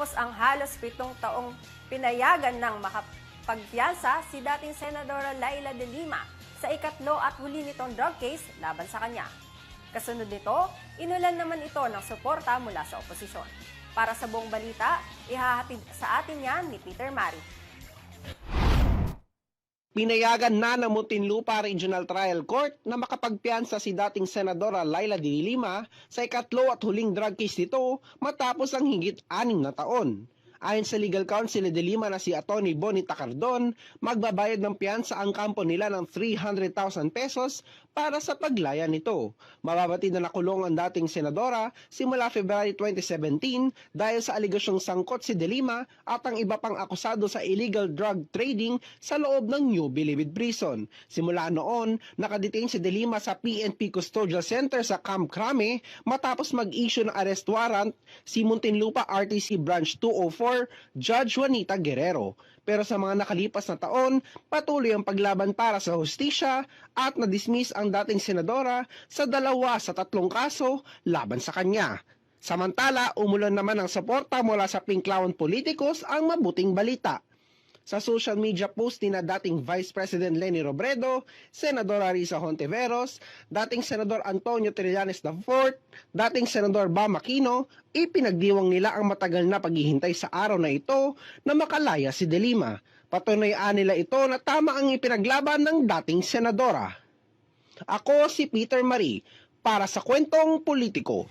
Matapos ang halos pitong taong pinayagan ng makapagpiyansa si dating Senadora Laila de Lima sa ikatlo at huli nitong drug case laban sa kanya. Kasunod nito, inulan naman ito ng suporta mula sa oposisyon. Para sa buong balita, ihahatid sa atin yan ni Peter Mari. Pinayagan na ng Muntinlupa Regional Trial Court na makapagpiansa si dating Senadora Laila de Lima sa ikatlo at huling drug case nito matapos ang higit anim na taon. Ayon sa legal counsel ni de Lima na si Atty. Bonita Cardon, magbabayad ng piyansa ang kampo nila ng 300,000 pesos para sa paglaya nito. Mababatid na nakulong ang dating senadora simula February 2017 dahil sa aligasyong sangkot si de Lima at ang iba pang akusado sa illegal drug trading sa loob ng New Bilibid Prison. Simula noon, nakadetain si de Lima sa PNP Custodial Center sa Camp Crame matapos mag-issue ng arrest warrant si Muntinlupa RTC Branch 204 Judge Juanita Guerrero. Pero sa mga nakalipas na taon, patuloy ang paglaban para sa hustisya at na-dismiss ang dating senadora sa dalawa sa tatlong kaso laban sa kanya. Samantala, umulan naman ng suporta mula sa Pinklawan Politicos ang mabuting balita. Sa social media post ni na dating Vice President Lenny Robredo, Senadora Risa Hontiveros, dating Senador Antonio Trillanes IV, dating Senador Bam Aquino, ipinagdiwang nila ang matagal na paghihintay sa araw na ito na makalaya si De Lima. Patunayaan nila ito na tama ang ipinaglaban ng dating senadora. Ako si Peter Marie para sa kwentong politiko.